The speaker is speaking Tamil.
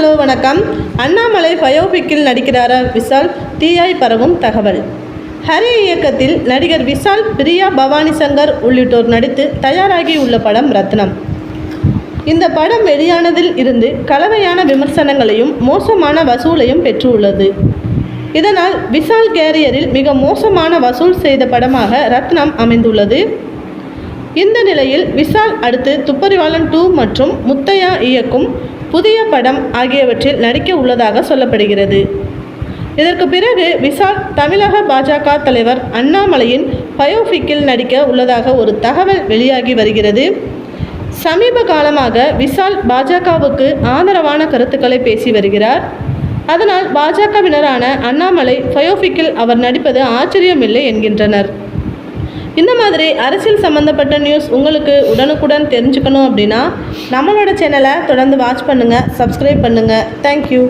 ஹலோ வணக்கம். அண்ணாமலை பயோபிக்கில் நடிக்கிறாரா விஷால்? டிஐ பரவும் தகவல். ஹரி இயக்கத்தில் நடிகர் விஷால் பிரியா பவானி சங்கர் உள்ளிட்டோர் நடித்து தயாராகி உள்ள படம் ரத்னம். இந்த படம் வெளியானதில் இருந்து கலவையான விமர்சனங்களையும் மோசமான வசூலையும் பெற்றுள்ளது. இதனால் விஷால் கேரியரில் மிக மோசமான வசூல் செய்த படமாக ரத்னம் அமைந்துள்ளது. இந்த நிலையில் விஷால் அடுத்து துப்பறிவாளன் டூ மற்றும் முத்தையா இயக்கும் புதிய படம் ஆகியவற்றில் நடிக்க உள்ளதாக சொல்லப்படுகிறது. இதற்கு பிறகு விஷால் தமிழக பாஜக தலைவர் அண்ணாமலையின் பயோபிக்கில் நடிக்க உள்ளதாக ஒரு தகவல் வெளியாகி வருகிறது. சமீப காலமாக விஷால் பாஜகவுக்கு ஆதரவான கருத்துக்களை பேசி வருகிறார். அதனால் பாஜகவினரான அண்ணாமலை பயோபிக்கில் அவர் நடிப்பது ஆச்சரியமில்லை என்கின்றனர். இந்த மாதிரி அரசியல் சம்மந்தப்பட்ட நியூஸ் உங்களுக்கு உடனுக்குடன் தெரிஞ்சுக்கணும் அப்படின்னா நம்மளோட சேனலை தொடர்ந்து வாட்ச் பண்ணுங்கள் சப்ஸ்கிரைப் பண்ணுங்கள் தேங்க்யூ